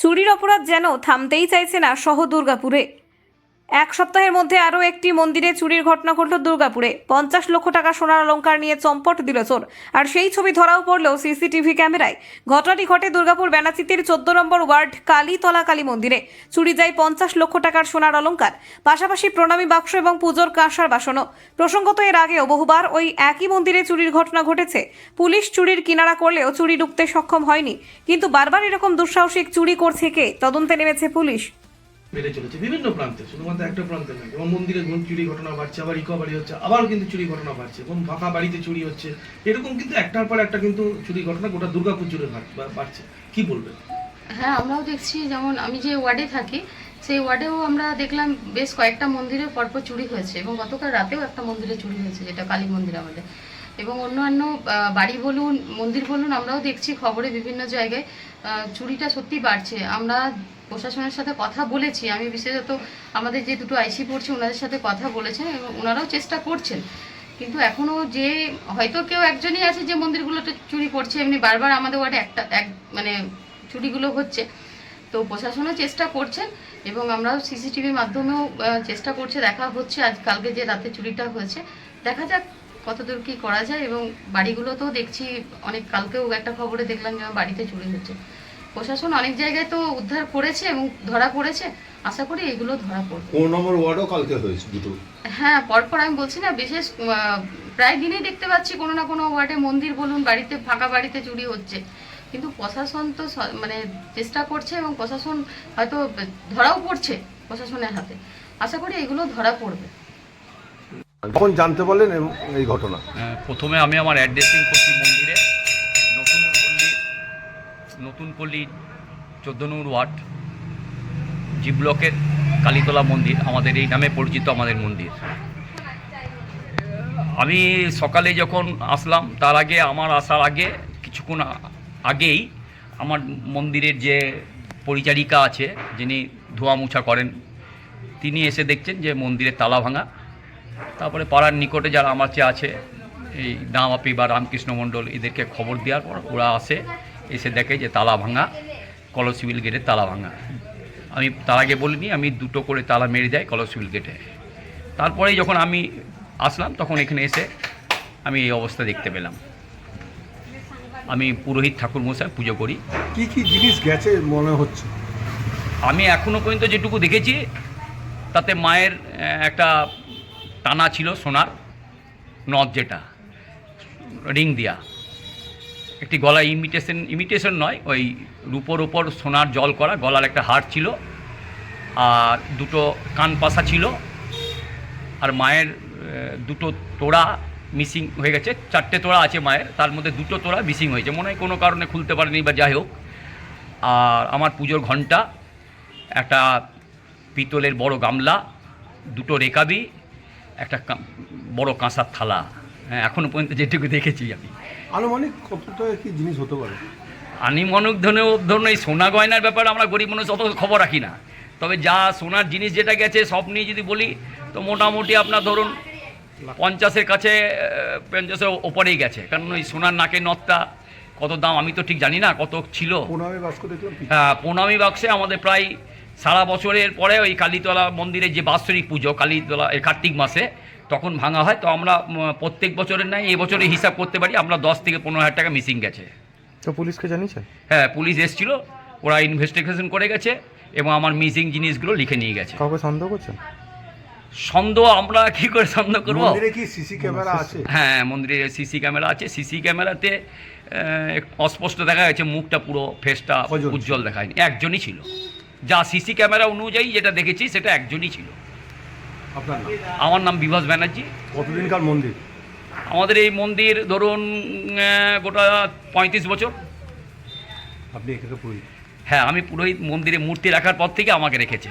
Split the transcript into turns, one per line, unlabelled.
চুরির অপরাধ যেন থামতেই চাইছে না সহ দুর্গাপুরে। এক সপ্তাহের মধ্যে আরও একটি মন্দিরে চুরির ঘটনা ঘটল দুর্গাপুরে। পঞ্চাশ লক্ষ টাকা সোনার অলঙ্কার নিয়ে চম্পট দিল চোর। আর সেই ছবি ধরাও পড়ল সিসিটিভি ক্যামেরায়। ঘটনাটি ঘটে দুর্গাপুর বেনাচিতির চোদ্দ নম্বর ওয়ার্ড কালীতলা কালী মন্দিরে। চুরি যায় পঞ্চাশ লক্ষ টাকার সোনার অলঙ্কার পাশাপাশি প্রণামী বাক্স এবং পুজোর কাঁসার বাসনও। প্রসঙ্গত এর আগেও বহুবার ওই একই মন্দিরে চুরির ঘটনা ঘটেছে। পুলিশ চুরির কিনারা করলেও চুরি ঢুকতে সক্ষম হয়নি। কিন্তু বারবার এরকম দুঃসাহসিক চুরি করছে কে? তদন্তে নেমেছে পুলিশ।
বেড়ে চলেছে, বিভিন্ন প্রান্তে, শুধুমাত্র একটা প্রান্তে নয়। এবং মন্দিরে ঘুম চুরি ঘটনা বাড়ছে, আবার রিকভারি হচ্ছে, আবার কিন্তু চুরি ঘটনা বাড়ছে এবং ফাঁকা বাড়িতে চুরি হচ্ছে, এরকম কিন্তু একটার পর একটা কিন্তু চুরি ঘটনা গোটা দুর্গাপুর জুড়ে বাড়ছে। কি বলবেন?
হ্যাঁ আমরাও দেখছি, যেমন আমি যে ওয়ার্ডে থাকি সেই ওয়ার্ডেও আমরা দেখলাম বেশ কয়েকটা মন্দিরে পরপর চুরি হয়েছে এবং গতকাল রাতেও একটা মন্দিরে চুরি হয়েছে, যেটা কালী মন্দির আমাদের। এবং অন্যান্য বাড়ি বলুন, মন্দির বলুন, আমরাও দেখছি খবরে বিভিন্ন জায়গায় চুরিটা সত্যি বাড়ছে। আমরা প্রশাসনের সাথে কথা বলেছি, আমি বিশেষত আমাদের যে দুটো আইসি পড়ছে, ওনাদের সাথে কথা বলেছেন এবং ওনারাও চেষ্টা করছেন। কিন্তু এখনও যে, হয়তো কেউ একজনই আছে যে মন্দিরগুলোতে চুরি করছে, এমনি বারবার আমাদের ওয়ার্ডে একটা, এক মানে চুরিগুলো হচ্ছে। তো প্রশাসনও চেষ্টা করছেন এবং আমরাও সিসিটিভির মাধ্যমেও চেষ্টা করছে দেখা হচ্ছে আজ কালকে যে রাতে চুরিটা হয়েছে। দেখা যাক কতদূর কি করা যায় এবং বাড়িগুলোতেও দেখছি অনেক কালকেও একটা খবরে দেখলাম যে আমার বাড়িতে চুরি হচ্ছে। প্রশাসন অনেক জায়গায় তো উদ্ধার করেছে এবং ধরা পড়েছে। আশা করি এগুলো ধরা পড়বে।
কোন নম্বর ওয়ার্ডও কালকে হয়েছে দুটো।
হ্যাঁ পরপর আমি বলছি না বিশেষ প্রায় দিনই দেখতে পাচ্ছি কোনো না কোনো ওয়ার্ডে মন্দির বলুন বাড়িতে ফাঁকা বাড়িতে চুরি হচ্ছে। কিন্তু প্রশাসন তো মানে চেষ্টা করছে এবং প্রশাসন হয়তো ধরাও পড়ছে প্রশাসনের হাতে। আশা করি এগুলো ধরা পড়বে।
কখন জানতে পারলেন এই ঘটনা?
আহ, প্রথমে আমি আমার অ্যাড্রেসিং করছি মন্দিরে নতুন পল্লী নতুন পল্লী চোদ্দ নম্বর ওয়ার্ড জি ব্লকের কালীতলা মন্দির আমাদের এই নামে পরিচিত আমাদের মন্দির। আমি সকালে যখন আসলাম তার আগে আমার আসার আগে কিছুক্ষণ আগেই আমার মন্দিরের যে পরিচারিকা আছে, যিনি ধোয়া মোছা করেন, তিনি এসে দেখছেন যে মন্দিরের তালা ভাঙা। তারপরে পাড়ার নিকটে যারা আমার চেয়ে আছে, এই দামাপি বা রামকৃষ্ণ মণ্ডল, এদেরকে খবর দেওয়ার পর ওরা আসে, এসে দেখে যে তালা ভাঙা, কলসিবিল গেটে তালা ভাঙা। আমি তার আগে বলিনি, আমি দুটো করে তালা মেরে যাই কলসিবিল গেটে। তারপরে যখন আমি আসলাম, তখন এখানে এসে আমি এই অবস্থা দেখতে পেলাম। আমি পুরোহিত ঠাকুর মশাই পুজো করি।
কি কি জিনিস গেছে মনে হচ্ছে?
আমি এখনও পর্যন্ত যেটুকু দেখেছি তাতে মায়ের একটা টানা ছিল সোনার নথ যেটা রিং দিয়া। একটি গলা ইমিটেশন ইমিটেশন নয় ওই রূপোর ওপর সোনার জল করা গলার একটা হার ছিল আর দুটো কান পাশা ছিল আর মায়ের দুটো তোড়া মিসিং হয়ে গেছে। চারটে তোড়া আছে মায়ের তার মধ্যে দুটো তোড়া মিসিং হয়েছে। মনে হয় কোনো কারণে খুলতে পারেনি বা যাই হোক। আর আমার পুজোর ঘণ্টা একটা পিতলের বড় গামলা দুটো রেকাবি একটা বড় কাঁসার থালা। হ্যাঁ এখনও পর্যন্ত যেটুকু দেখেছি আমি।
আনুমানিক কতটা কি জিনিস হতে পারে?
আনিমনক ধরনের ধরুন এই সোনা গয়নার ব্যাপারে আমরা গরিব মানুষ অত খবর রাখি না। তবে যা সোনার জিনিস যেটা গেছে সব নিয়ে যদি বলি তো মোটামুটি আপনার ধরুন পঞ্চাশের কাছে পঞ্চাশের ওপরেই গেছে। কারণ ওই সোনার নাকের নথটা কত দাম আমি তো ঠিক জানি না কত ছিল। হ্যাঁ প্রণামী বাক্সে আমাদের প্রায় সারা বছরের পরে ওই কালীতলা মন্দিরে যে বাৎসরিক পুজো কালীতলা এই কার্তিক মাসে তখন ভাঙা হয়। তো আমরা প্রত্যেক বছরের নাই এবছরে হিসাব করতে পারি আমরা দশ থেকে পনেরো হাজার টাকা মিসিং গেছে।
তো পুলিশকে জানিয়েছেন?
হ্যাঁ পুলিশ এসেছিল ওরা ইনভেস্টিগেশন করে গেছে এবং আমার মিসিং জিনিসগুলো লিখে নিয়ে গেছে।
কাউকে সন্দেহ করছেন?
সন্দেহ আমরা কি করে সন্দেহ করব?
মন্দিরে কি সিসি ক্যামেরা আছে?
হ্যাঁ মন্দিরে সিসি ক্যামেরা আছে। সিসি ক্যামেরাতে অস্পষ্ট দেখা গেছে মুখটা পুরো ফেসটা উজ্জ্বল দেখায়নি। একজনই ছিল। যা সিসি ক্যামেরা অনুযায়ী যেটা দেখেছি সেটা একজনই ছিল।
আপনার
আমার নাম বিভাস ব্যানার্জি।
কতদিনকার মন্দির?
আমাদের এই মন্দির ধরুন গোটা পঁয়ত্রিশ বছর।
আপনি এখানে পুরোহিত?
হ্যাঁ আমি পুরোহিত মন্দিরে মূর্তি রাখার পর থেকে আমাকে রেখেছে।